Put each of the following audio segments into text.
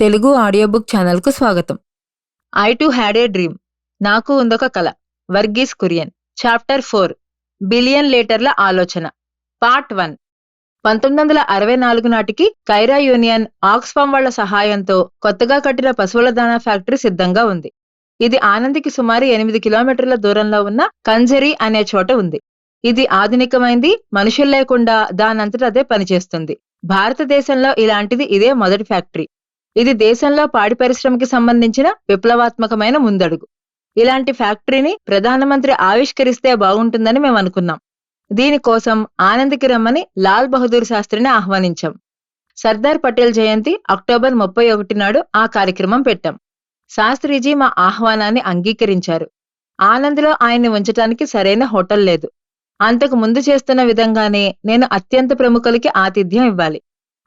Telugu audio book ఛానల్కు స్వాగతం. I too had a dream. నాకు ఉందొక కళ Verghese Kurien. Chapter four. Billion లీటర్ల ఆలోచన. Part one. పంతొమ్మిది వందల అరవై నాలుగు నాటికి కైరా యూనియన్ ఆక్స్ఫామ్ వాళ్ళ సహాయంతో కొత్తగా కట్టిన పశువుల దాణా ఫ్యాక్టరీ సిద్ధంగా ఉంది. ఇది ఆనందికి సుమారు ఎనిమిది కిలోమీటర్ల దూరంలో ఉన్న కంజరి అనే చోట ఉంది. ఇది ఆధునికమైంది మనుషులు లేకుండా దానంతట అదే పనిచేస్తుంది. భారతదేశంలో ఇలాంటిది ఇదే మొదటి ఫ్యాక్టరీ. ఇది దేశంలో పాడి పరిశ్రమకి సంబంధించిన విప్లవాత్మకమైన ముందడుగు. ఇలాంటి ఫ్యాక్టరీని ప్రధానమంత్రి ఆవిష్కరిస్తే బాగుంటుందని మేము అనుకున్నాం. దీనికోసం ఆనంద్కి రమ్మని లాల్ బహదూర్ శాస్త్రిని ఆహ్వానించాం. సర్దార్ పటేల్ జయంతి అక్టోబర్ ముప్పై ఒకటి నాడు ఆ కార్యక్రమం పెట్టాం. శాస్త్రిజీ మా ఆహ్వానాన్ని అంగీకరించారు. ఆనంద్లో ఆయన్ని ఉంచటానికి సరైన హోటల్ లేదు. అంతకు ముందు చేస్తున్న విధంగానే నేను అత్యంత ప్రముఖులకి ఆతిథ్యం ఇవ్వాలి.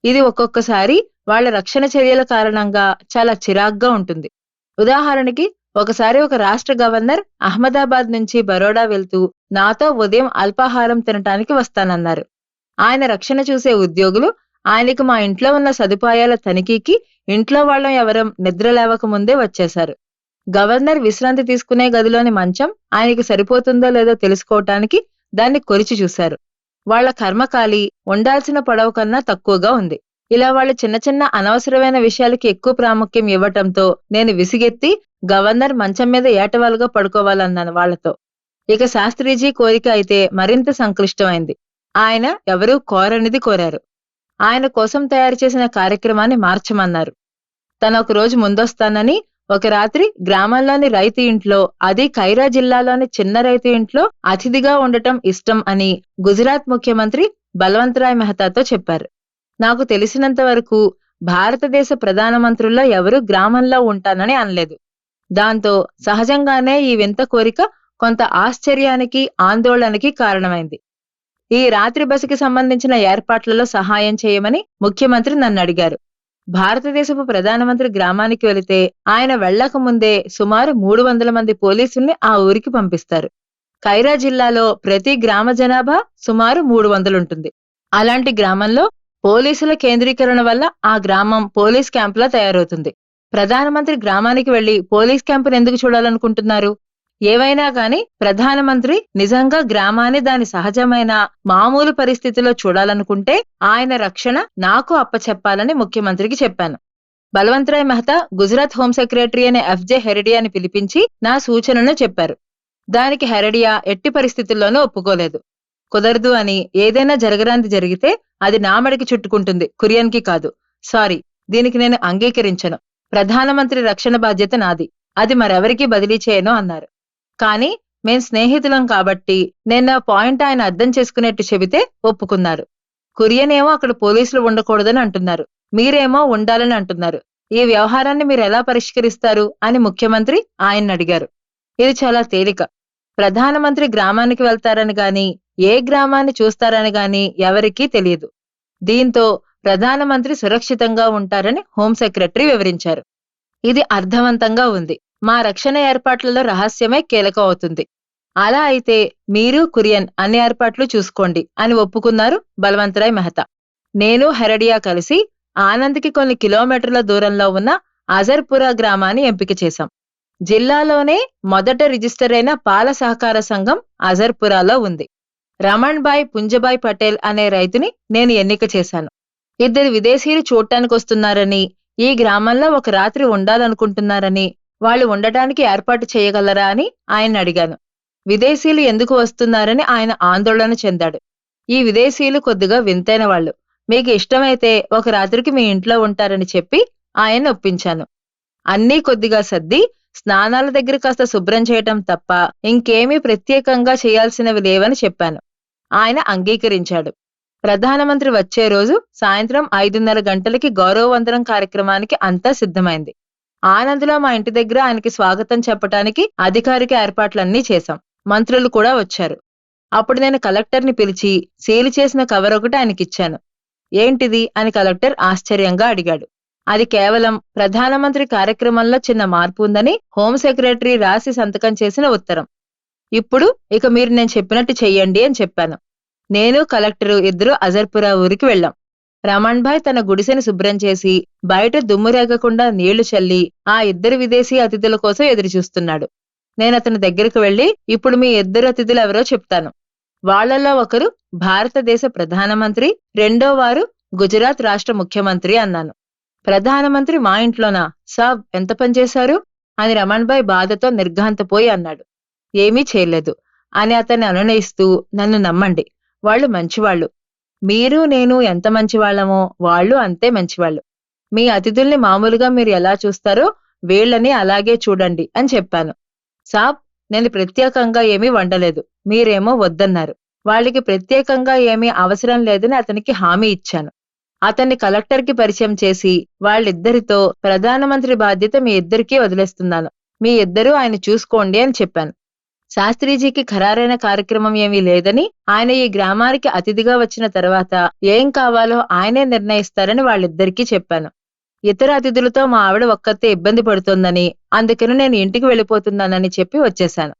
ఇది ఒక్కొక్కసారి వాళ్ళ రక్షణ చర్యల కారణంగా చాలా చిరాగ్గా ఉంటుంది. ఉదాహరణకి ఒకసారి ఒక రాష్ట్ర గవర్నర్ అహ్మదాబాద్ నుంచి బరోడా వెళ్తూ నాతో ఉదయం అల్పాహారం తినటానికి వస్తానన్నారు. ఆయన రక్షణ చూసే ఉద్యోగులు ఆయనకు మా ఇంట్లో ఉన్న సదుపాయాల తనిఖీకి ఇంట్లో వాళ్ళం ఎవరం నిద్ర లేవక ముందే వచ్చేశారు. గవర్నర్ విశ్రాంతి తీసుకునే గదిలోని మంచం ఆయనకి సరిపోతుందో లేదో తెలుసుకోవటానికి దాన్ని కొలిచి చూశారు. వాళ్ళ కర్మకాలి ఉండాల్సిన పొడవు కన్నా తక్కువగా ఉంది. ఇలా వాళ్ళు చిన్న చిన్న అనవసరమైన విషయాలకి ఎక్కువ ప్రాముఖ్యం ఇవ్వటంతో నేను విసిగెత్తి గవర్నర్ మంచం మీద ఏటవాలుగా పడుకోవాలన్నాను వాళ్ళతో ఇక శాస్త్రీజీ కోరిక అయితే మరింత సంక్లిష్టమైంది. ఆయన ఎవరూ కోరనిది కోరారు. ఆయన కోసం తయారు చేసిన కార్యక్రమాన్ని మార్చమన్నారు. తను ఒక రోజు ముందొస్తానని ఒక రాత్రి గ్రామంలోని రైతు ఇంట్లో అది ఖైరా జిల్లాలోని చిన్న రైతు ఇంట్లో అతిథిగా ఉండటం ఇష్టం అని గుజరాత్ ముఖ్యమంత్రి బలవంతరాయ్ మెహతాతో చెప్పారు. నాకు తెలిసినంత వరకు భారతదేశ ప్రధానమంత్రుల్లో ఎవరూ గ్రామంలో ఉంటానని అనలేదు. దాంతో సహజంగానే ఈ వింత కోరిక కొంత ఆశ్చర్యానికి ఆందోళనకి కారణమైంది. ఈ రాత్రి బసకి సంబంధించిన ఏర్పాట్లలో సహాయం చేయమని ముఖ్యమంత్రి నన్ను అడిగారు. భారతదేశపు ప్రధానమంత్రి గ్రామానికి వెళితే ఆయన వెళ్ళక ముందే సుమారు మూడు వందల మంది పోలీసుల్ని ఆ ఊరికి పంపిస్తారు. ఖైరా జిల్లాలో ప్రతి గ్రామ జనాభా సుమారు మూడు వందలుంటుంది. అలాంటి గ్రామంలో పోలీసుల కేంద్రీకరణ వల్ల ఆ గ్రామం పోలీస్ క్యాంపులా తయారవుతుంది. ప్రధానమంత్రి గ్రామానికి వెళ్ళి పోలీస్ క్యాంపును ఎందుకు చూడాలనుకుంటున్నారు? ఏవైనా గాని ప్రధానమంత్రి నిజంగా గ్రామాన్ని దాని సహజమైన మామూలు పరిస్థితిలో చూడాలనుకుంటే ఆయన రక్షణ నాకు అప్పచెప్పాలని ముఖ్యమంత్రికి చెప్పాను. బలవంతరాయ్ మెహతా గుజరాత్ హోం సెక్రటరీ అనే ఎఫ్జే హెరడియాని పిలిపించి నా సూచనను చెప్పారు. దానికి హెరడియా ఎట్టి పరిస్థితుల్లోనూ ఒప్పుకోలేదు. కుదరదు అని ఏదైనా జరగరాంది జరిగితే అది నామడికి చుట్టుకుంటుంది కురియన్కి కాదు. సారీ దీనికి నేను అంగీకరించను. ప్రధానమంత్రి రక్షణ బాధ్యత నాది. అది మరెవరికీ బదిలీ చేయను అన్నారు. కానీ మేం స్నేహితులం కాబట్టి నేను నా పాయింట్ ఆయన అర్థం చేసుకునేట్టు చెబితే ఒప్పుకున్నారు. కురియన్ ఏమో అక్కడ పోలీసులు ఉండకూడదని అంటున్నారు. మీరేమో ఉండాలని అంటున్నారు. ఈ వ్యవహారాన్ని మీరు ఎలా పరిష్కరిస్తారు అని ముఖ్యమంత్రి ఆయన్ని అడిగారు. ఇది చాలా తేలిక. ప్రధానమంత్రి గ్రామానికి వెళ్తారని గాని ఏ గ్రామాన్ని చూస్తారని గాని ఎవరికీ తెలియదు. దీంతో ప్రధానమంత్రి సురక్షితంగా ఉంటారని హోం సెక్రటరీ వివరించారు. ఇది అర్థవంతంగా ఉంది. మా రక్షణ ఏర్పాట్లలో రహస్యమే కీలకం అవుతుంది. అలా అయితే మీరు కురియన్ అన్ని ఏర్పాట్లు చూసుకోండి అని ఒప్పుకున్నారు బలవంతరాయ్ మెహతా. నేను హెరడియా కలిసి ఆనంద్కి కొన్ని కిలోమీటర్ల దూరంలో ఉన్న అజర్పురా గ్రామాన్ని ఎంపిక చేశాం. జిల్లాలోనే మొదట రిజిస్టర్ అయిన పాల సహకార సంఘం అజర్పురాలో ఉంది. రమణ్భాయ్ పుంజభాయ్ పుంజబాయ్ పటేల్ అనే రైతుని నేను ఎన్నిక చేశాను. ఇద్దరు విదేశీయులు చూడటానికి వస్తున్నారని ఈ గ్రామంలో ఒక రాత్రి ఉండాలనుకుంటున్నారని వాళ్ళు ఉండటానికి ఏర్పాటు చేయగలరా అని ఆయన అడిగాను. విదేశీయులు ఎందుకు వస్తున్నారని ఆయన ఆందోళన చెందాడు. ఈ విదేశీయులు కొద్దిగా వింతైన వాళ్ళు. మీకు ఇష్టమైతే ఒక రాత్రికి మీ ఇంట్లో ఉంటారని చెప్పి ఆయన ఒప్పించాను. అన్నీ కొద్దిగా సర్ది స్నానాల దగ్గర కాస్త శుభ్రం చేయటం తప్ప ఇంకేమీ ప్రత్యేకంగా చేయాల్సినవి లేవని చెప్పాను. ఆయన అంగీకరించాడు. ప్రధానమంత్రి వచ్చే రోజు సాయంత్రం ఐదున్నర గంటలకి గౌరవవందనం కార్యక్రమానికి అంతా సిద్ధమైంది. ఆనంద్లో మా ఇంటి దగ్గర ఆయనకి స్వాగతం చెప్పటానికి అధికారిక ఏర్పాట్లన్నీ చేశాం. మంత్రులు కూడా వచ్చారు. అప్పుడు నేను కలెక్టర్ని పిలిచి సీలు చేసిన కవర్ ఒకటి ఆయనకిచ్చాను. ఏంటిది? అని కలెక్టర్ ఆశ్చర్యంగా అడిగాడు. అది కేవలం ప్రధానమంత్రి కార్యక్రమంలో చిన్న మార్పు ఉందని హోం సెక్రటరీ రాసి సంతకం చేసిన ఉత్తరం. ఇప్పుడు ఇక మీరు నేను చెప్పినట్టు చెయ్యండి అని చెప్పాను. నేను కలెక్టరు ఇద్దరు అజర్పురా ఊరికి వెళ్ళాం. రమణ్ భాయ్ తన గుడిసెని శుభ్రం చేసి బయట దుమ్ము రేగకుండా నీళ్ళు చల్లి ఆ ఇద్దరు విదేశీ అతిథుల కోసం ఎదురుచూస్తున్నాడు. నేను అతని దగ్గరకు వెళ్ళి ఇప్పుడు మీ ఇద్దరు అతిథులు ఎవరో చెప్తాను. వాళ్ళల్లో ఒకరు భారతదేశ ప్రధానమంత్రి రెండో వారు గుజరాత్ రాష్ట్ర ముఖ్యమంత్రి అన్నాను. ప్రధానమంత్రి మా ఇంట్లోనా? సాబ్ ఎంత పనిచేశారు అని రమణ్ భాయ్ బాధతో నిర్ఘాంతపోయి అన్నాడు. ఏమీ చేయలేదు. అని అతన్ని అనునయిస్తూ నన్ను నమ్మండి. వాళ్ళు మంచివాళ్ళు. మీరు నేను ఎంత మంచివాళ్ళమో వాళ్ళు అంతే మంచివాళ్ళు. మీ అతిథుల్ని మామూలుగా మీరు ఎలా చూస్తారో వీళ్ళని అలాగే చూడండి అని చెప్పాను. సాబ్ నేను ప్రత్యేకంగా ఏమీ వండలేదు. మీరేమో వద్దన్నారు. వాళ్ళకి ప్రత్యేకంగా ఏమీ అవసరం లేదని అతనికి హామీ ఇచ్చాను. అతన్ని కలెక్టర్కి పరిచయం చేసి వాళ్ళిద్దరితో ప్రధానమంత్రి బాధ్యత మీ ఇద్దరికీ వదిలేస్తున్నాను. మీ ఇద్దరూ ఆయన చూసుకోండి అని చెప్పాను. శాస్త్రీజీకి ఖరారైన కార్యక్రమం ఏమీ లేదని ఆయన ఈ గ్రామానికి అతిథిగా వచ్చిన తర్వాత ఏం కావాలో ఆయనే నిర్ణయిస్తారని వాళ్ళిద్దరికీ చెప్పాను. ఇతర అతిథులతో మా ఆవిడ ఒక్కతే ఇబ్బంది పడుతోందని అందుకని నేను ఇంటికి వెళ్ళిపోతున్నానని చెప్పి వచ్చేశాను.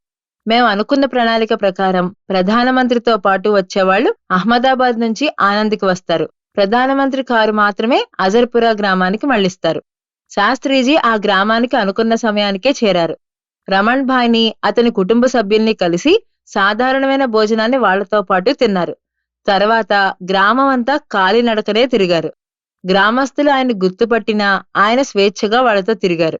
మేము అనుకున్న ప్రణాళిక ప్రకారం ప్రధానమంత్రితో పాటు వచ్చేవాళ్ళు అహ్మదాబాద్ నుంచి ఆనంద్కి వస్తారు. ప్రధానమంత్రి కారు మాత్రమే అజర్పురా గ్రామానికి మళ్ళిస్తారు. శాస్త్రీజీ ఆ గ్రామానికి అనుకున్న సమయానికే చేరారు. రమణ్ భాయ్ని అతని కుటుంబ సభ్యుల్ని కలిసి సాధారణమైన భోజనాన్ని వాళ్ళతో పాటు తిన్నారు. తర్వాత గ్రామం అంతా కాలినడకనే తిరిగారు. గ్రామస్తులు ఆయన గుర్తుపట్టినా ఆయన స్వేచ్ఛగా వాళ్ళతో తిరిగారు.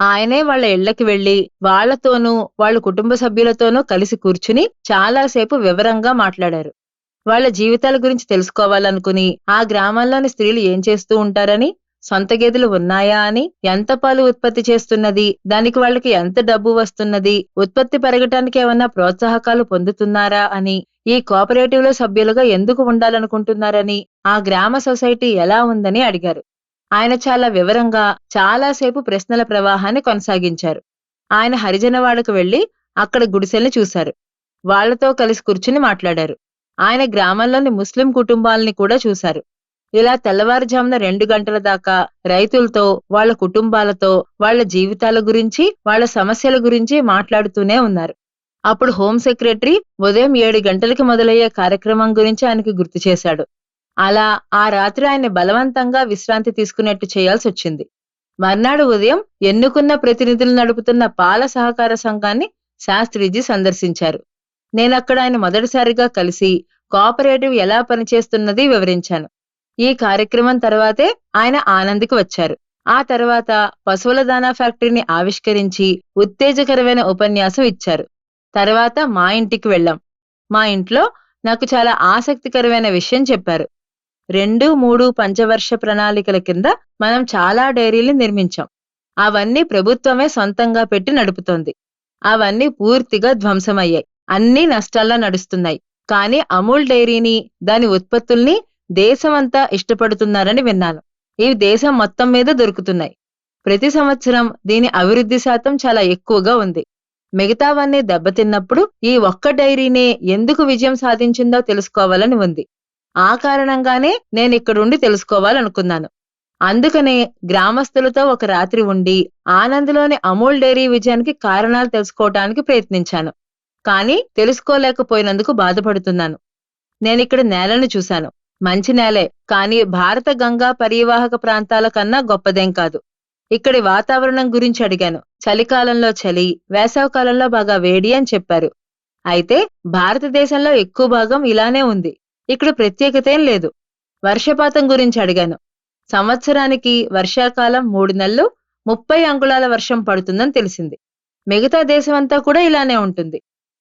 ఆయనే వాళ్ళ ఇళ్ళకి వెళ్ళి వాళ్ళతోనూ వాళ్ళ కుటుంబ సభ్యులతోనూ కలిసి కూర్చుని చాలాసేపు వివరంగా మాట్లాడారు. వాళ్ళ జీవితాల గురించి తెలుసుకోవాలనుకుని ఆ గ్రామంలోని స్త్రీలు ఏం చేస్తూ ఉంటారని సొంత గేదెలు ఉన్నాయా అని ఎంత పాలు ఉత్పత్తి చేస్తున్నది దానికి వాళ్ళకి ఎంత డబ్బు వస్తున్నది ఉత్పత్తి పెరగటానికి ఏమన్నా ప్రోత్సాహకాలు పొందుతున్నారా అని ఈ కోఆపరేటివ్లో సభ్యులుగా ఎందుకు ఉండాలనుకుంటున్నారని ఆ గ్రామ సొసైటీ ఎలా ఉందని అడిగారు. ఆయన చాలా వివరంగా చాలాసేపు ప్రశ్నల ప్రవాహాన్ని కొనసాగించారు. ఆయన హరిజనవాడకు వెళ్ళి అక్కడ గుడిసెల్ని చూశారు. వాళ్ళతో కలిసి కూర్చుని మాట్లాడారు. ఆయన గ్రామంలోని ముస్లిం కుటుంబాలని కూడా చూశారు. ఇలా తెల్లవారుజామున రెండు గంటల దాకా రైతులతో వాళ్ళ కుటుంబాలతో వాళ్ళ జీవితాల గురించి వాళ్ళ సమస్యల గురించి మాట్లాడుతూనే ఉన్నారు. అప్పుడు హోం సెక్రటరీ ఉదయం ఏడు గంటలకి మొదలయ్యే కార్యక్రమం గురించి ఆయనకి గుర్తు చేశాడు. అలా ఆ రాత్రి ఆయన బలవంతంగా విశ్రాంతి తీసుకునేట్టు చేయాల్సి వచ్చింది. మర్నాడు ఉదయం ఎన్నుకున్న ప్రతినిధులు నడుపుతున్న పాల సహకార సంఘాన్ని శాస్త్రిజీ సందర్శించారు. నేనక్కడ ఆయన మొదటిసారిగా కలిసి కోఆపరేటివ్ ఎలా పనిచేస్తున్నది వివరించాను. ఈ కార్యక్రమం తర్వాతే ఆయన ఆనంద్కి వచ్చారు. ఆ తర్వాత పశువుల దానా ఫ్యాక్టరీని ఆవిష్కరించి ఉత్తేజకరమైన ఉపన్యాసం ఇచ్చారు. తర్వాత మా ఇంటికి వెళ్ళాం. మా ఇంట్లో నాకు చాలా ఆసక్తికరమైన విషయం చెప్పారు. రెండు మూడు పంచవర్ష ప్రణాళికల కింద మనం చాలా డైరీలు నిర్మించాం. అవన్నీ ప్రభుత్వమే సొంతంగా పెట్టి నడుపుతోంది. అవన్నీ పూర్తిగా ధ్వంసమయ్యాయి. అన్ని నష్టాల్లో నడుస్తున్నాయి. కానీ అమూల్ డైరీని దాని ఉత్పత్తుల్ని దేశమంతా ఇష్టపడుతున్నారని విన్నాను. ఇవి దేశం మొత్తం మీద దొరుకుతున్నాయి. ప్రతి సంవత్సరం దీని అభివృద్ధి శాతం చాలా ఎక్కువగా ఉంది. మిగతావన్నీ దెబ్బతిన్నప్పుడు ఈ ఒక్క డైరీనే ఎందుకు విజయం సాధించిందో తెలుసుకోవాలని ఉంది. ఆ కారణంగానే నేను ఇక్కడుండి తెలుసుకోవాలనుకున్నాను. అందుకనే గ్రామస్తులతో ఒక రాత్రి ఉండి ఆనంద్లోని అమూల్ డైరీ విజయానికి కారణాలు తెలుసుకోవటానికి ప్రయత్నించాను. కానీ తెలుసుకోలేకపోయినందుకు బాధపడుతున్నాను. నేనిక్కడ నేలను చూశాను. మంచి నేలే కానీ భారత గంగా పరివాహక ప్రాంతాల కన్నా గొప్పదేం కాదు. ఇక్కడి వాతావరణం గురించి అడిగాను. చలికాలంలో చలి వేసవకాలంలో బాగా వేడి అని చెప్పారు. అయితే భారతదేశంలో ఎక్కువ భాగం ఇలానే ఉంది. ఇక్కడ ప్రత్యేకతేం లేదు. వర్షపాతం గురించి అడిగాను. సంవత్సరానికి వర్షాకాలం మూడు నెలలు ముప్పై అంగుళాల వర్షం పడుతుందని తెలిసింది. మిగతా దేశమంతా కూడా ఇలానే ఉంటుంది.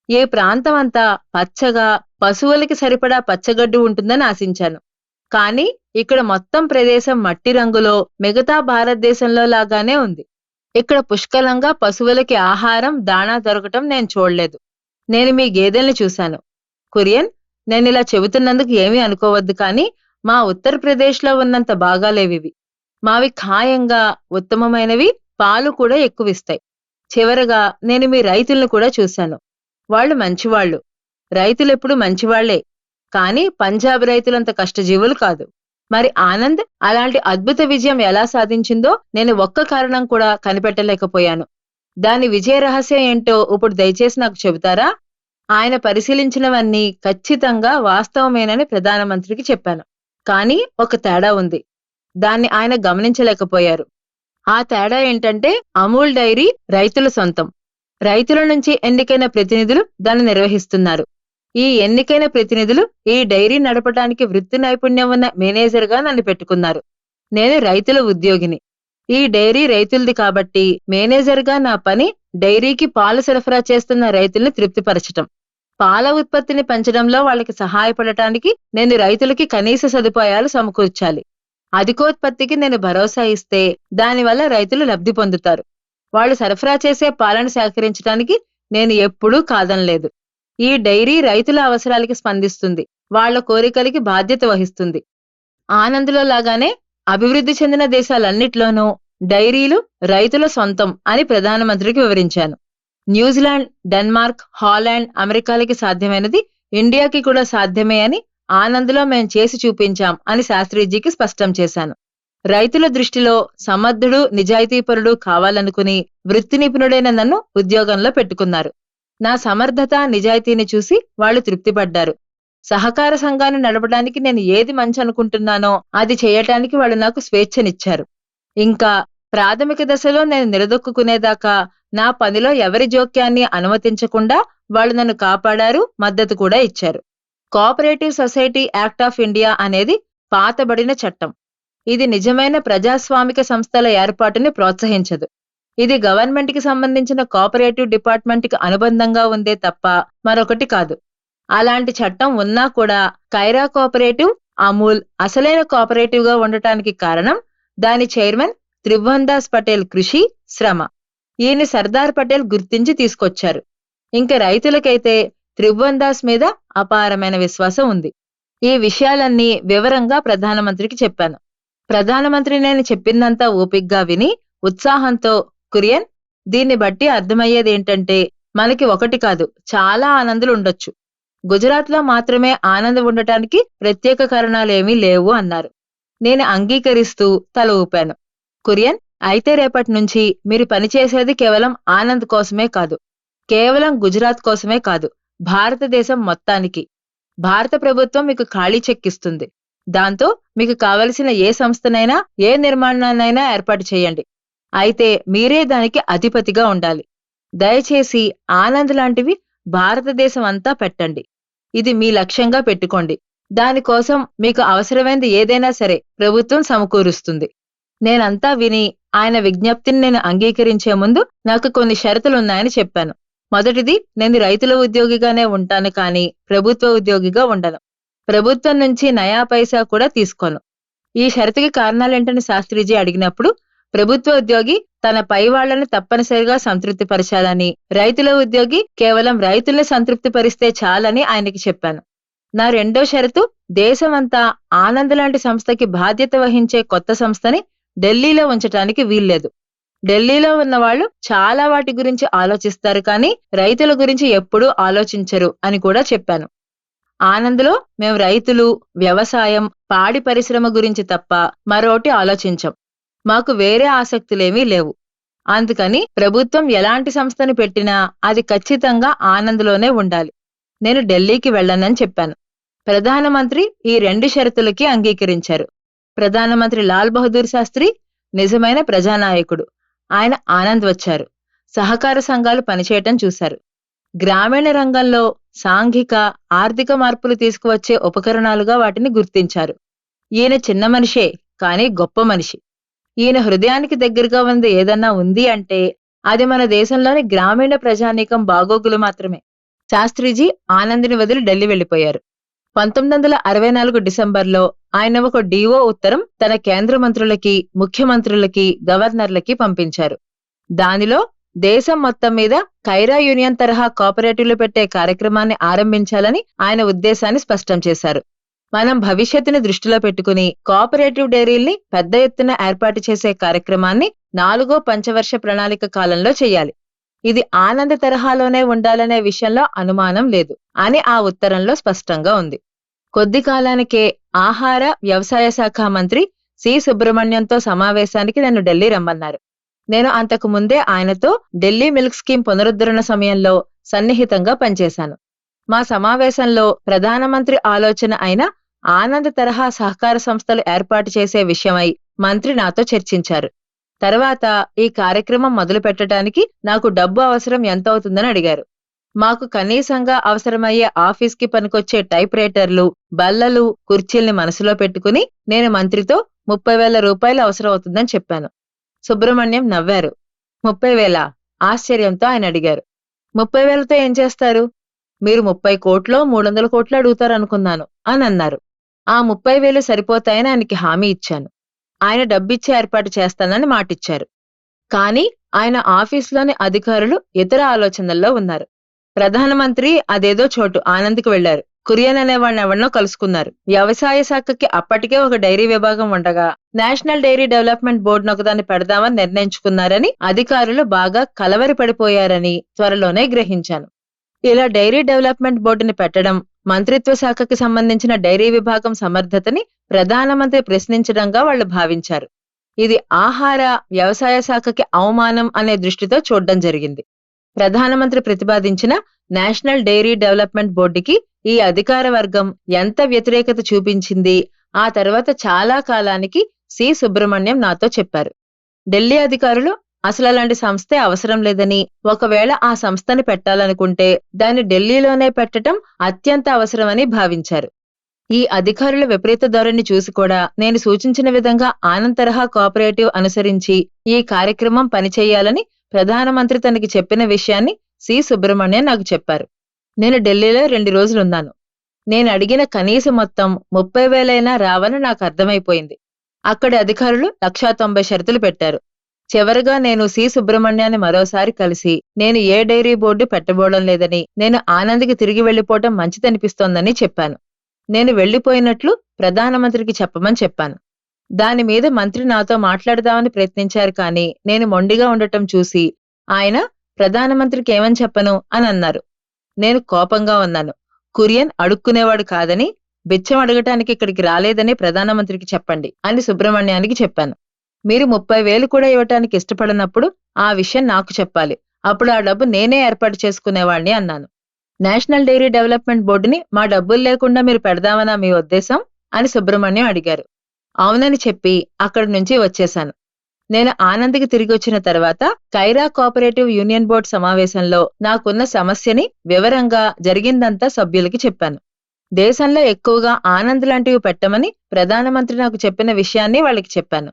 ఏ ప్రాంతం అంతా పచ్చగా పశువులకి సరిపడా పచ్చగడ్డి ఉంటుందని ఆశించాను. కానీ ఇక్కడ మొత్తం ప్రదేశం మట్టి రంగులో మిగతా భారతదేశంలో లాగానే ఉంది. ఇక్కడ పుష్కలంగా పశువులకి ఆహారం దాణా దొరకటం నేను చూడలేదు. నేను మీ గేదెల్ని చూశాను. కురియన్ నేను ఇలా చెబుతున్నందుకు ఏమీ అనుకోవద్దు కానీ మా ఉత్తరప్రదేశ్లో ఉన్నంత బాగాలేవివి మావి ఖాయంగా ఉత్తమమైనవి పాలు కూడా ఎక్కువిస్తాయి. చివరగా నేను మీ రైతుల్ని కూడా చూశాను. వాళ్ళు మంచివాళ్ళు. రైతులెప్పుడు మంచివాళ్ళే. కానీ పంజాబ్ రైతులంత కష్టజీవులు కాదు. మరి ఆనంద్ అలాంటి అద్భుత విజయం ఎలా సాధించిందో నేను ఒక్క కారణం కూడా కనిపెట్టలేకపోయాను. దాని విజయ రహస్యం ఏంటో ఇప్పుడు దయచేసి నాకు చెబుతారా? ఆయన పరిశీలించినవన్నీ ఖచ్చితంగా వాస్తవమేనని ప్రధానమంత్రికి చెప్పాను. కానీ ఒక తేడా ఉంది. దాన్ని ఆయన గమనించలేకపోయారు. ఆ తేడా ఏంటంటే అమూల్ డైరీ రైతుల సొంతం. రైతుల నుంచి ఎన్నికైన ప్రతినిధులు దాన్ని నిర్వహిస్తున్నారు. ఈ ఎన్నికైన ప్రతినిధులు ఈ డైరీ నడపడానికి వృత్తి నైపుణ్యం ఉన్న మేనేజర్గా నన్ను పెట్టుకున్నారు. నేను రైతుల ఉద్యోగిని. ఈ డైరీ రైతులది కాబట్టి మేనేజర్గా నా పని డైరీకి పాలు సరఫరా చేస్తున్న రైతుల్ని తృప్తిపరచటం. పాల ఉత్పత్తిని పెంచడంలో వాళ్ళకి సహాయపడటానికి నేను రైతులకి కనీస సదుపాయాలు సమకూర్చాలి. అధికోత్పత్తికి నేను భరోసా ఇస్తే దానివల్ల రైతులు లబ్ధి పొందుతారు. వాళ్ళు సరఫరా చేసే పాలను సేకరించడానికి నేను ఎప్పుడూ కాదనలేదు. ఈ డైరీ రైతుల అవసరాలకి స్పందిస్తుంది. వాళ్ళ కోరికలకి బాధ్యత వహిస్తుంది. ఆనందులో లాగానే అభివృద్ధి చెందిన దేశాలన్నిట్లోనూ డైరీలు రైతుల సొంతం అని ప్రధానమంత్రికి వివరించాను. న్యూజిలాండ్ డెన్మార్క్ హాలాండ్ అమెరికాలకి సాధ్యమైనది ఇండియాకి కూడా సాధ్యమే అని ఆనంద్లో మేం చేసి చూపించాం అని శాస్త్రిజీకి స్పష్టం చేశాను. రైతుల దృష్టిలో సమర్థుడు నిజాయితీపరుడు కావాలనుకుని వృత్తి నిపుణుడైన నన్ను ఉద్యోగంలో పెట్టుకున్నారు. నా సమర్థత నిజాయితీని చూసి వాళ్ళు తృప్తిపడ్డారు. సహకార సంఘాన్ని నడపడానికి నేను ఏది మంచి అనుకుంటున్నానో అది చేయటానికి వాళ్ళు నాకు స్వేచ్ఛనిచ్చారు. ఇంకా ప్రాథమిక దశలో నేను నిలదొక్కునేదాకా నా పనిలో ఎవరి జోక్యాన్ని అనుమతించకుండా వాళ్ళు నన్ను కాపాడారు మద్దతు కూడా ఇచ్చారు. Cooperative society act of India అనేది పాతబడిన చట్టం. ఇది నిజమైన ప్రజాస్వామిక సంస్థల ఏర్పాటుని ప్రోత్సహించదు. ఇది గవర్నమెంట్కి సంబంధించిన కోఆపరేటివ్ డిపార్ట్మెంట్కి అనుబంధంగా ఉందే తప్ప మరొకటి కాదు. అలాంటి చట్టం ఉన్నా కూడా కైరా కోఆపరేటివ్ అమూల్ అసలైన కోఆపరేటివ్గా ఉండటానికి కారణం దాని చైర్మన్ త్రిభువన్దాస్ పటేల్ కృషి శ్రమ. ఈయన సర్దార్ పటేల్ గుర్తించి తీసుకొచ్చారు. ఇంక రైతులకైతే త్రిభువన్ దాస్ మీద అపారమైన విశ్వాసం ఉంది. ఈ విషయాలన్నీ వివరంగా ప్రధానమంత్రికి చెప్పాను. ప్రధానమంత్రి నేను చెప్పిందంతా ఓపిగ్గా విని ఉత్సాహంతో కురియన్ దీన్ని బట్టి అర్థమయ్యేది ఏంటంటే మనకి ఒకటి కాదు చాలా ఆనందులు ఉండొచ్చు. గుజరాత్లో మాత్రమే ఆనందం ఉండటానికి ప్రత్యేక కారణాలేమీ లేవు అన్నారు. నేను అంగీకరిస్తూ తల ఊపాను. కురియన్ అయితే రేపటి నుంచి మీరు పనిచేసేది కేవలం ఆనంద్ కోసమే కాదు. కేవలం గుజరాత్ కోసమే కాదు భారతదేశం మొత్తానికి. భారత ప్రభుత్వం మీకు ఖాళీ చెక్కిస్తుంది దాంతో మీకు కావలసిన ఏ సంస్థనైనా ఏ నిర్మాణాన్నైనా ఏర్పాటు చేయండి. అయితే మీరే దానికి అధిపతిగా ఉండాలి. దయచేసి ఆనంద్ లాంటివి భారతదేశం అంతా పెట్టండి. ఇది మీ లక్ష్యంగా పెట్టుకోండి. దానికోసం మీకు అవసరమైనది ఏదైనా సరే ప్రభుత్వం సమకూరుస్తుంది. నేనంతా విని ఆయన విజ్ఞప్తిని నేను అంగీకరించే ముందు నాకు కొన్ని షరతులున్నాయని చెప్పాను. మొదటిది నేను రైతుల ఉద్యోగిగానే ఉంటాను కానీ ప్రభుత్వ ఉద్యోగిగా ఉండను. ప్రభుత్వం నుంచి నయా పైసా కూడా తీసుకోను. ఈ షరతుకి కారణాలేంటని శాస్త్రిజీ అడిగినప్పుడు ప్రభుత్వ ఉద్యోగి తన పై వాళ్ళను తప్పనిసరిగా సంతృప్తిపరచాలని రైతుల ఉద్యోగి కేవలం రైతుల్ని సంతృప్తిపరిస్తే చాలని ఆయనకి చెప్పాను. నా రెండో షరతు దేశమంతా ఆనంద్ లాంటి సంస్థకి బాధ్యత వహించే కొత్త సంస్థని ఢిల్లీలో ఉంచటానికి వీల్లేదు. ఢిల్లీలో ఉన్న వాళ్ళు చాలా వాటి గురించి ఆలోచిస్తారు కానీ రైతుల గురించి ఎప్పుడూ ఆలోచించరు అని కూడా చెప్పాను. ఆనంద్లో మేము రైతులు వ్యవసాయం పాడి పరిశ్రమ గురించి తప్ప మరోటి ఆలోచించం. మాకు వేరే ఆసక్తులేమీ లేవు. అందుకని ప్రభుత్వం ఎలాంటి సంస్థను పెట్టినా అది ఖచ్చితంగా ఆనంద్లోనే ఉండాలి. నేను ఢిల్లీకి వెళ్ళనని చెప్పాను. ప్రధానమంత్రి ఈ రెండు షరతులకి అంగీకరించారు. ప్రధానమంత్రి లాల్ బహదూర్ శాస్త్రి నిజమైన ప్రజానాయకుడు. ఆయన ఆనంద్ వచ్చారు. సహకార సంఘాలు పనిచేయటం చూశారు. గ్రామీణ రంగంలో సాంఘిక ఆర్థిక మార్పులు తీసుకువచ్చే ఉపకరణాలుగా వాటిని గుర్తించారు. ఈయన చిన్న మనిషే కానీ గొప్ప మనిషి. ఈయన హృదయానికి దగ్గరగా ఉంది ఏదన్నా ఉంది అంటే అది మన దేశంలోని గ్రామీణ ప్రజానీకం బాగోగులు మాత్రమే. శాస్త్రిజీ ఆనందిని వదిలి ఢిల్లీ వెళ్ళిపోయారు పంతొమ్మిది వందల అరవై నాలుగు డిసెంబర్లో ఆయన ఒక డిఓ ఉత్తరం తన కేంద్ర మంత్రులకి ముఖ్యమంత్రులకి గవర్నర్లకి పంపించారు. దానిలో దేశం మొత్తం మీద కైరా యూనియన్ తరహా కోఆపరేటివ్లు పెట్టే కార్యక్రమాన్ని ఆరంభించాలని ఆయన ఉద్దేశాన్ని స్పష్టం చేశారు. మనం భవిష్యత్తుని దృష్టిలో పెట్టుకుని కోఆపరేటివ్ డైరీల్ని పెద్ద ఎత్తున ఏర్పాటు చేసే కార్యక్రమాన్ని నాలుగో పంచవర్ష ప్రణాళిక కాలంలో చేయాలి. ఇది ఆనంద తరహాలోనే ఉండాలనే విషయంలో అనుమానం లేదు అని ఆ ఉత్తరంలో స్పష్టంగా ఉంది. కొద్ది కాలానికే ఆహార వ్యవసాయ శాఖ మంత్రి సి సుబ్రహ్మణ్యంతో సమావేశానికి నన్ను ఢిల్లీ రమ్మన్నారు. నేను అంతకు ముందే ఆయనతో ఢిల్లీ మిల్క్ స్కీమ్ పునరుద్ధరణ సమయంలో సన్నిహితంగా పనిచేశాను. మా సమావేశంలో ప్రధానమంత్రి ఆలోచన అయిన ఆనంద్ తరహా సహకార సంస్థలు ఏర్పాటు చేసే విషయమై మంత్రి నాతో చర్చించారు. తర్వాత ఈ కార్యక్రమం మొదలు పెట్టడానికి నాకు డబ్బు అవసరం ఎంత అవుతుందని అడిగారు. మాకు కనీసంగా అవసరమయ్యే ఆఫీస్కి పనికొచ్చే టైప్ రైటర్లు బల్లలు కుర్చీల్ని మనసులో పెట్టుకుని నేను మంత్రితో ముప్పై వేల రూపాయలు అవసరం అవుతుందని చెప్పాను. సుబ్రహ్మణ్యం నవ్వారు. ముప్పై వేల? ఆశ్చర్యంతో ఆయన అడిగారు. ముప్పై వేలతో ఏం చేస్తారు? మీరు ముప్పై కోట్లో మూడు వందల కోట్లు అడుగుతారనుకున్నాను అని అన్నారు ఆ ముప్పై వేలు సరిపోతాయని ఆయనకి హామీ ఇచ్చాను. ఆయన డబ్బిచ్చి ఏర్పాటు చేస్తానని మాటిచ్చారు. కానీ ఆయన ఆఫీసులోని అధికారులు ఇతర ఆలోచనల్లో ఉన్నారు. ప్రధానమంత్రి అదేదో చోటు ఆనంద్కి వెళ్ళారు కురియన్ అనేవాడిని ఎవరినో కలుసుకున్నారు. వ్యవసాయ శాఖకి అప్పటికే ఒక డైరీ విభాగం ఉండగా నేషనల్ డైరీ డెవలప్మెంట్ బోర్డును ఒకదాన్ని పెడదామని నిర్ణయించుకున్నారని అధికారులు బాగా కలవరి పడిపోయారని త్వరలోనే గ్రహించాను. ఇలా డైరీ డెవలప్మెంట్ బోర్డుని పెట్టడం మంత్రిత్వ శాఖకి సంబంధించిన డైరీ విభాగం సమర్థతని ప్రధానమంత్రి ప్రశ్నించడంగా వాళ్ళు భావించారు. ఇది ఆహార వ్యవసాయ శాఖకి అవమానం అనే దృష్టితో చూడడం జరిగింది. ప్రధానమంత్రి ప్రతిపాదించిన నేషనల్ డైరీ డెవలప్మెంట్ బోర్డుకి ఈ అధికార వర్గం ఎంత వ్యతిరేకత చూపించింది? ఆ తర్వాత చాలా కాలానికి సి. సుబ్రహ్మణ్యం నాతో చెప్పారు. ఢిల్లీ అధికారులు అసలు అలాంటి సంస్థే అవసరం లేదని. ఒకవేళ ఆ సంస్థని పెట్టాలనుకుంటే దాన్ని ఢిల్లీలోనే పెట్టడం అత్యంత అవసరమని భావించారు. ఈ అధికారుల విపరీత ధోరణి చూసి కూడా నేను సూచించిన విధంగా ఆనంద్ తరహా కోఆపరేటివ్ అనుసరించి ఈ కార్యక్రమం పనిచేయాలని ప్రధానమంత్రి తనకి చెప్పిన విషయాన్ని సి. సుబ్రహ్మణ్యం నాకు చెప్పారు. నేను ఢిల్లీలో రెండు రోజులున్నాను. నేను అడిగిన కనీస మొత్తం ముప్పై వేలైనా రావని నాకు అర్థమైపోయింది. అక్కడి అధికారులు లక్షా తొంభై షరతులు పెట్టారు. చివరగా నేను సి. సుబ్రహ్మణ్యాన్ని మరోసారి కలిసి నేను ఏ డైరీ బోర్డు పెట్టబోవడం లేదని నేను ఆనంద్కి తిరిగి వెళ్ళిపోవటం మంచిదనిపిస్తోందని చెప్పాను. నేను వెళ్ళిపోయినట్లు ప్రధానమంత్రికి చెప్పమని చెప్పాను. దాని మీద మంత్రి నాతో మాట్లాడదామని ప్రయత్నించారు కానీ నేను మొండిగా ఉండటం చూసి ఆయన ప్రధానమంత్రికి ఏమని చెప్పను? అని అన్నారు. నేను కోపంగా ఉన్నాను. కురియన్ అడుక్కునేవాడు కాదని బిచ్చం అడగటానికి ఇక్కడికి రాలేదని ప్రధానమంత్రికి చెప్పండి అని సుబ్రహ్మణ్యానికి చెప్పాను. మీరు ముప్పై వేలు కూడా ఇవ్వటానికి ఇష్టపడనప్పుడు ఆ విషయం నాకు చెప్పాలి. అప్పుడు ఆ డబ్బు నేనే ఏర్పాటు చేసుకునేవాణ్ణి అన్నాను. నేషనల్ డైరీ డెవలప్మెంట్ బోర్డుని మా డబ్బులు లేకుండా మీరు పెడదామనా మీ ఉద్దేశం? అని సుబ్రహ్మణ్యం అడిగారు. అవునని చెప్పి అక్కడి నుంచి వచ్చేశాను. నేను ఆనంద్కి తిరిగి వచ్చిన తర్వాత కైరా కోఆపరేటివ్ యూనియన్ బోర్డు సమావేశంలో నాకున్న సమస్యని వివరంగా జరిగిందంతా సభ్యులకి చెప్పాను. దేశంలో ఎక్కువగా ఆనంద్ లాంటివి పెట్టమని ప్రధానమంత్రి నాకు చెప్పిన విషయాన్ని వాళ్ళకి చెప్పాను.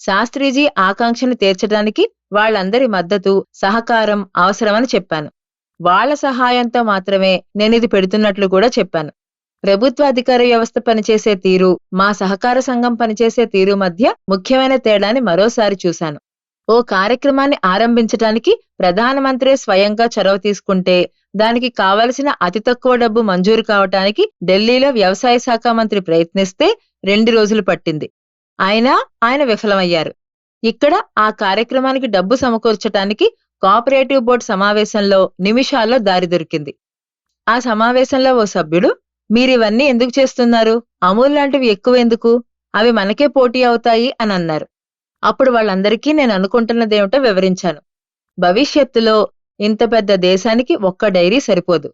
శాస్త్రీజీ ఆకాంక్షను తీర్చడానికి వాళ్ళందరి మద్దతు సహకారం అవసరమని చెప్పాను. వాళ్ళ సహాయంతో మాత్రమే నేను ఇది పెడుతున్నట్లు కూడా చెప్పాను. ప్రభుత్వ అధికార వ్యవస్థ పనిచేసే తీరు మా సహకార సంఘం పనిచేసే తీరు మధ్య ముఖ్యమైన తేడాని మరోసారి చూశాను. ఓ కార్యక్రమాన్ని ఆరంభించటానికి ప్రధానమంత్రి స్వయంగా చొరవ తీసుకుంటే దానికి కావలసిన అతి తక్కువ డబ్బు మంజూరు కావటానికి ఢిల్లీలో వ్యవసాయ శాఖ మంత్రి ప్రయత్నిస్తే రెండు రోజులు పట్టింది. అయినా ఆయన విఫలమయ్యారు. ఇక్కడ ఆ కార్యక్రమానికి డబ్బు సమకూర్చటానికి కోఆపరేటివ్ బోర్డు సమావేశంలో నిమిషాల్లో దారి దొరికింది. ఆ సమావేశంలో ఓ సభ్యుడు మీరివన్నీ ఎందుకు చేస్తున్నారు? అమూల్ లాంటివి ఎక్కువ ఎందుకు అవి మనకే పోటీ అవుతాయి అని అన్నారు. అప్పుడు వాళ్ళందరికీ నేను అనుకుంటున్నదేమిటో వివరించాను. భవిష్యత్తులో ఇంత పెద్ద దేశానికి ఒక్క డైరీ సరిపోదు.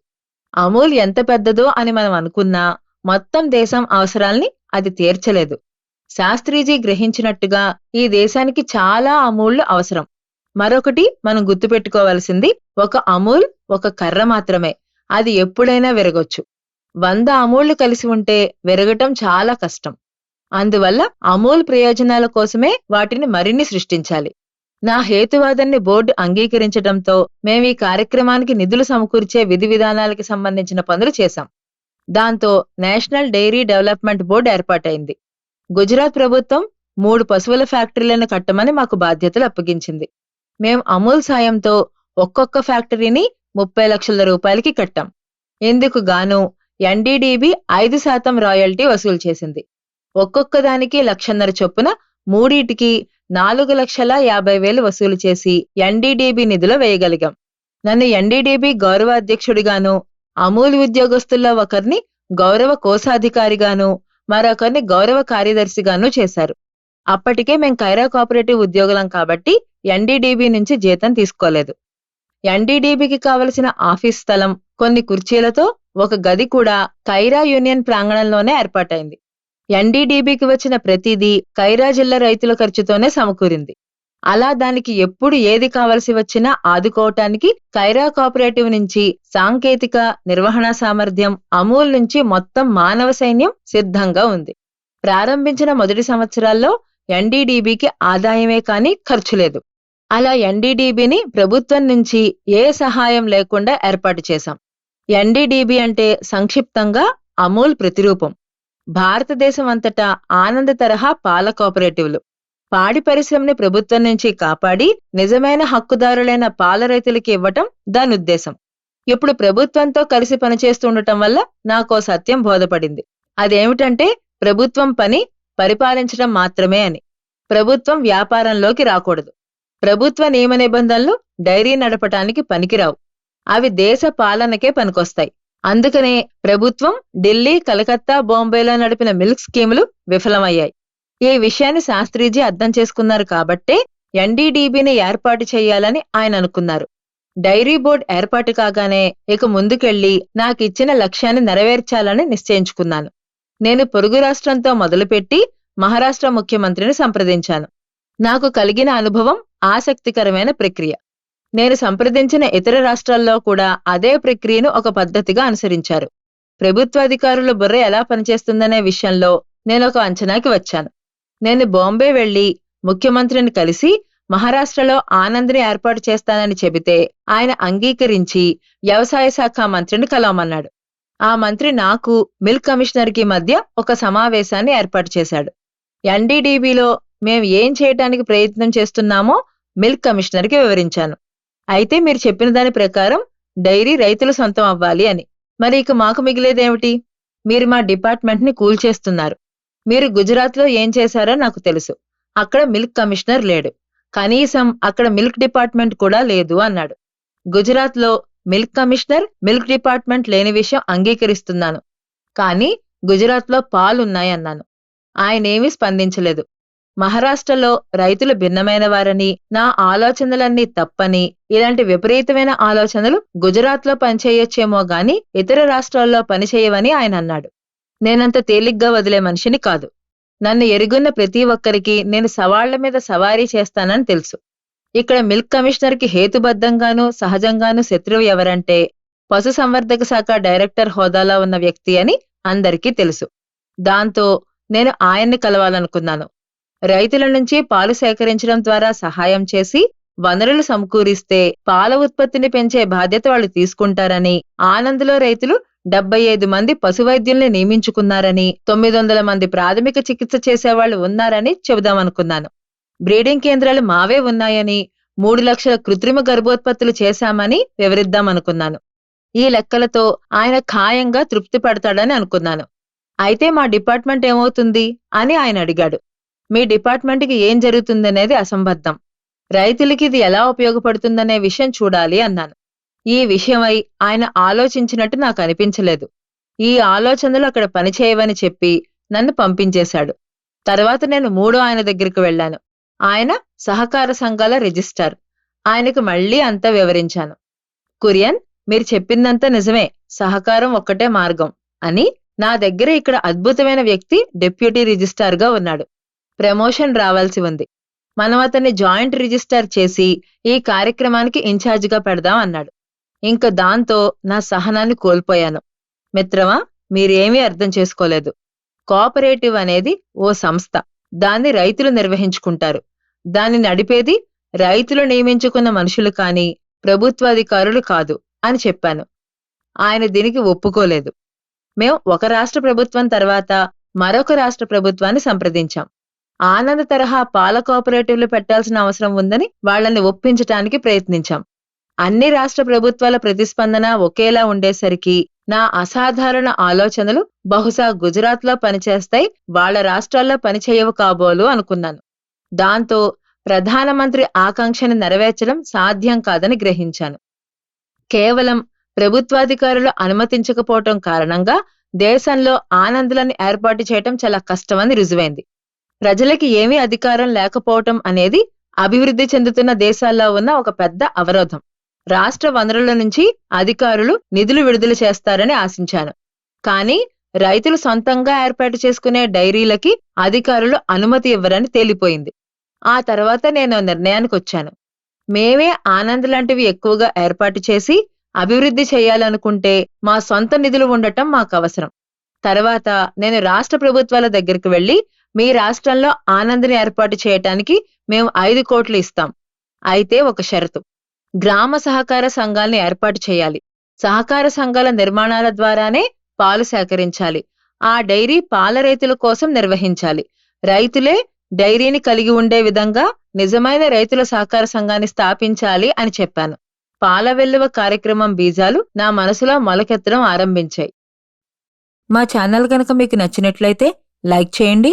అమూల్ ఎంత పెద్దదో అని మనం అనుకున్నా మొత్తం దేశం అవసరాల్ని అది తీర్చలేదు. శాస్త్రీజీ గ్రహించినట్టుగా ఈ దేశానికి చాలా అమూళ్ళు అవసరం. మరొకటి మనం గుర్తుపెట్టుకోవాల్సింది ఒక అమూల్ ఒక కర్ర మాత్రమే. అది ఎప్పుడైనా విరగొచ్చు. వంద అమూళ్ళు కలిసి ఉంటే విరగటం చాలా కష్టం. అందువల్ల అమూల్ ప్రయోజనాల కోసమే వాటిని మరిన్ని సృష్టించాలి. నా హేతువాదాన్ని బోర్డు అంగీకరించడంతో మేము ఈ కార్యక్రమానికి నిధులు సమకూర్చే విధి విధానాలకి సంబంధించిన పనులు చేశాం. దాంతో నేషనల్ డైరీ డెవలప్మెంట్ బోర్డు ఏర్పాటైంది. గుజరాత్ ప్రభుత్వం మూడు పశువుల ఫ్యాక్టరీలను కట్టమని మాకు బాధ్యతలు అప్పగించింది. మేము అమూల్ సాయంతో ఒక్కొక్క ఫ్యాక్టరీని ముప్పై లక్షల రూపాయలకి కట్టాం. ఇందుకు గాను ఎన్డీడీబీ ఐదు శాతం రాయల్టీ వసూలు చేసింది. ఒక్కొక్క దానికి లక్షన్నర చొప్పున మూడింటికి నాలుగు లక్షల యాభై వేలు వసూలు చేసి ఎన్డీడీబీ నిధులు వేయగలిగాం. నన్ను ఎన్డీడీబీ గౌరవ అధ్యక్షుడిగాను అమూల్ ఉద్యోగస్తుల్లో ఒకరిని గౌరవ కోశాధికారిగాను మరొకరిని గౌరవ కార్యదర్శిగాను చేశారు. అప్పటికే మేం కైరా కోఆపరేటివ్ ఉద్యోగులం కాబట్టి ఎన్డీడీబీ నుంచి జీతం తీసుకోలేదు. ఎన్డీడీబీకి కావలసిన ఆఫీస్ స్థలం కొన్ని కుర్చీలతో ఒక గది కూడా కైరా యూనియన్ ప్రాంగణంలోనే ఏర్పాటైంది. ఎన్డీడీబీకి వచ్చిన ప్రతిదీ కైరా జిల్లా రైతుల ఖర్చుతోనే సమకూరింది. అలా దానికి ఎప్పుడు ఏది కావలసి వచ్చినా ఆదుకోవటానికి కైరా కోఆపరేటివ్ నుంచి సాంకేతిక నిర్వహణ సామర్థ్యం అమూల్ నుంచి మొత్తం మానవ సైన్యం సిద్ధంగా ఉంది. ప్రారంభించిన మొదటి సంవత్సరాల్లో ఎన్డీడీబీకి ఆదాయమే కాని ఖర్చు లేదు. అలా ఎన్డీడీబీని ప్రభుత్వం నుంచి ఏ సహాయం లేకుండా ఏర్పాటు చేశాం. ఎన్డీడీబీ అంటే సంక్షిప్తంగా అమూల్ ప్రతిరూపం. భారతదేశం అంతటా ఆనంద తరహా పాల కోఆపరేటివ్లు. పాడి పరిశ్రమని ప్రభుత్వం నుంచి కాపాడి నిజమైన హక్కుదారులైన పాల రైతులకి ఇవ్వటం దాని ఉద్దేశం ఇప్పుడు ప్రభుత్వంతో కలిసి పనిచేస్తుండటం వల్ల నాకో సత్యం బోధపడింది. అదేమిటంటే ప్రభుత్వం పని పరిపాలించడం మాత్రమే అని. ప్రభుత్వం వ్యాపారంలోకి రాకూడదు. ప్రభుత్వ నియమ నిబంధనలు డైరీ నడపటానికి పనికిరావు. అవి దేశ పాలనకే పనికొస్తాయి. అందుకనే ప్రభుత్వం ఢిల్లీ కలకత్తా బాంబేలో నడిపిన మిల్క్ స్కీములు విఫలమయ్యాయి. ఈ విషయాన్ని శాస్త్రీజీ అర్థం చేసుకున్నారు కాబట్టే ఎన్డీడీబీని ఏర్పాటు చేయాలని ఆయన అనుకున్నారు. డైరీ బోర్డు ఏర్పాటు కాగానే ఇక ముందుకెళ్ళి నాకిచ్చిన లక్ష్యాన్ని నెరవేర్చాలని నిశ్చయించుకున్నాను. నేను పొరుగు రాష్ట్రంతో మొదలుపెట్టి మహారాష్ట్ర ముఖ్యమంత్రిని సంప్రదించాను. నాకు కలిగిన అనుభవం ఆసక్తికరమైన ప్రక్రియ. నేను సంప్రదించిన ఇతర రాష్ట్రాల్లో కూడా అదే ప్రక్రియను ఒక పద్ధతిగా అనుసరించారు. ప్రభుత్వాధికారుల బుర్ర ఎలా పనిచేస్తుందనే విషయంలో నేను ఒక అంచనాకి వచ్చాను. నేను బాంబే వెళ్ళి ముఖ్యమంత్రిని కలిసి మహారాష్ట్రలో ఆనంద్ని ఏర్పాటు చేస్తానని చెబితే ఆయన అంగీకరించి వ్యవసాయ శాఖ మంత్రిని కలవమన్నాడు. ఆ మంత్రి నాకు మిల్క్ కమిషనర్కి మధ్య ఒక సమావేశాన్ని ఏర్పాటు చేశాడు. ఎన్డీడీబీలో మేం ఏం చేయటానికి ప్రయత్నం చేస్తున్నామో మిల్క్ కమిషనర్కి వివరించాను. అయితే మీరు చెప్పిన దాని ప్రకారం డైరీ రైతుల సొంతం అవ్వాలి అని. మరి ఇక మాకు మిగిలేదేమిటి? మీరు మా డిపార్ట్మెంట్ని కూల్చేస్తున్నారు మీరు గుజరాత్లో ఏం చేశారో నాకు తెలుసు. అక్కడ మిల్క్ కమిషనర్ లేడు. కనీసం అక్కడ మిల్క్ డిపార్ట్మెంట్ కూడా లేదు అన్నాడు. గుజరాత్లో మిల్క్ కమిషనర్ మిల్క్ డిపార్ట్మెంట్ లేని విషయం అంగీకరిస్తున్నాను. కానీ గుజరాత్లో పాలున్నాయన్నాను. ఆయనేమీ స్పందించలేదు. మహారాష్ట్రలో రైతులు భిన్నమైన వారని నా ఆలోచనలన్నీ తప్పని ఇలాంటి విపరీతమైన ఆలోచనలు గుజరాత్లో పనిచేయొచ్చేమో గాని ఇతర రాష్ట్రాల్లో పనిచేయవని ఆయన అన్నాడు. నేనంత తేలిగ్గా వదిలే మనిషిని కాదు. నన్ను ఎరుగున్న ప్రతి ఒక్కరికి నేను సవాళ్ళ మీద సవారీ చేస్తానని తెలుసు. ఇక్కడ మిల్క్ కమిషనర్కి హేతుబద్ధంగానూ సహజంగానూ శత్రువు ఎవరంటే పశు సంవర్ధక శాఖ డైరెక్టర్ హోదాలో ఉన్న వ్యక్తి అని అందరికీ తెలుసు. దాంతో నేను ఆయన్ని కలవాలనుకున్నాను. రైతుల నుంచి పాలు సేకరించడం ద్వారా సహాయం చేసి వనరులు సమకూరిస్తే పాల ఉత్పత్తిని పెంచే బాధ్యత వాళ్ళు తీసుకుంటారని ఆనంద్లో రైతులు డెబ్బై ఐదు మంది పశువైద్యుల్ని నియమించుకున్నారని తొమ్మిది వందల మంది ప్రాథమిక చికిత్స చేసేవాళ్ళు ఉన్నారని చెబుదామనుకున్నాను బ్రీడింగ్ కేంద్రాలు మావే ఉన్నాయని మూడు లక్షల కృత్రిమ గర్భోత్పత్తులు చేశామని వివరిద్దామనుకున్నాను ఈ లెక్కలతో ఆయన ఖాయంగా తృప్తి పడతాడని అనుకున్నాను. అయితే మా డిపార్ట్మెంట్ ఏమవుతుంది అని ఆయన అడిగాడు. మీ డిపార్ట్మెంట్కి ఏం జరుగుతుందనేది అసంబద్ధం. రైతులకి ఇది ఎలా ఉపయోగపడుతుందనే విషయం చూడాలి అన్నాను. ఈ విషయమై ఆయన ఆలోచించినట్టు నాకు అనిపించలేదు. ఈ ఆలోచనలు అక్కడ పనిచేయవని చెప్పి నన్ను పంపించేశాడు. తర్వాత నేను మూడో ఆయన దగ్గరికి వెళ్ళాను. ఆయన సహకార సంఘాల రిజిస్టార్. ఆయనకు మళ్ళీ అంతా వివరించాను. కురియన్ మీరు చెప్పిందంతా నిజమే. సహకారం ఒక్కటే మార్గం అని నా దగ్గర ఇక్కడ అద్భుతమైన వ్యక్తి డెప్యూటీ రిజిస్టార్గా ఉన్నాడు. ప్రమోషన్ రావాల్సి ఉంది. మనం అతన్ని జాయింట్ రిజిస్టర్ చేసి ఈ కార్యక్రమానికి ఇన్ఛార్జిగా పెడదాం అన్నాడు. ఇంక దాంతో నా సహనాన్ని కోల్పోయాను. మిత్రమా మీరేమీ అర్థం చేసుకోలేదు. కోఆపరేటివ్ అనేది ఓ సంస్థ. దాన్ని రైతులు నిర్వహించుకుంటారు. దాన్ని నడిపేది రైతులు నియమించుకున్న మనుషులు కాని ప్రభుత్వాధికారులు కాదు అని చెప్పాను. ఆయన దీనికి ఒప్పుకోలేదు. మేం ఒక రాష్ట్ర ప్రభుత్వం తర్వాత మరొక రాష్ట్ర ప్రభుత్వాన్ని సంప్రదించాం. ఆనంద తరహా పాల కోఆపరేటివ్లు పెట్టాల్సిన అవసరం ఉందని వాళ్ళని ఒప్పించటానికి ప్రయత్నించాం. అన్ని రాష్ట్ర ప్రభుత్వాల ప్రతిస్పందన ఒకేలా ఉండేసరికి నా అసాధారణ ఆలోచనలు బహుశా గుజరాత్లో పనిచేస్తాయి వాళ్ళ రాష్ట్రాల్లో పనిచేయవు కాబోలు అనుకున్నాను. దాంతో ప్రధానమంత్రి ఆకాంక్షని నెరవేర్చడం సాధ్యం కాదని గ్రహించాను. కేవలం ప్రభుత్వాధికారులు అనుమతించకపోవటం కారణంగా దేశంలో ఆనందులను ఏర్పాటు చేయటం చాలా కష్టమని రుజువైంది. ప్రజలకి ఏమీ అధికారం లేకపోవటం అనేది అభివృద్ధి చెందుతున్న దేశాల్లో ఉన్న ఒక పెద్ద అవరోధం. రాష్ట్ర వనరుల నుంచి అధికారులు నిధులు విడుదల చేస్తారని ఆశించాను. కానీ రైతులు సొంతంగా ఏర్పాటు చేసుకునే డైరీలకి అధికారులు అనుమతి ఇవ్వరని తేలిపోయింది. ఆ తర్వాత నేను నిర్ణయానికి వచ్చాను. మేమే ఆనంద్ లాంటివి ఎక్కువగా ఏర్పాటు చేసి అభివృద్ధి చేయాలనుకుంటే మా సొంత నిధులు ఉండటం మాకు అవసరం. తర్వాత నేను రాష్ట్ర ప్రభుత్వాల దగ్గరికి వెళ్ళి మీ రాష్ట్రంలో ఆనందని ఏర్పాటు చేయటానికి మేము ఐదు కోట్లు ఇస్తాం. అయితే ఒక షరతు. గ్రామ సహకార సంఘాల్ని ఏర్పాటు చేయాలి. సహకార సంఘాల నిర్మాణాల ద్వారానే పాలు సేకరించాలి. ఆ డైరీ పాల రైతుల కోసం నిర్వహించాలి. రైతులే డైరీని కలిగి ఉండే విధంగా నిజమైన రైతుల సహకార సంఘాన్ని స్థాపించాలి అని చెప్పాను. పాల వెల్లువ కార్యక్రమం బీజాలు నా మనసులో మొలకెత్తడం ఆరంభించాయి. మా ఛానల్ కనుక మీకు నచ్చినట్లయితే లైక్ చేయండి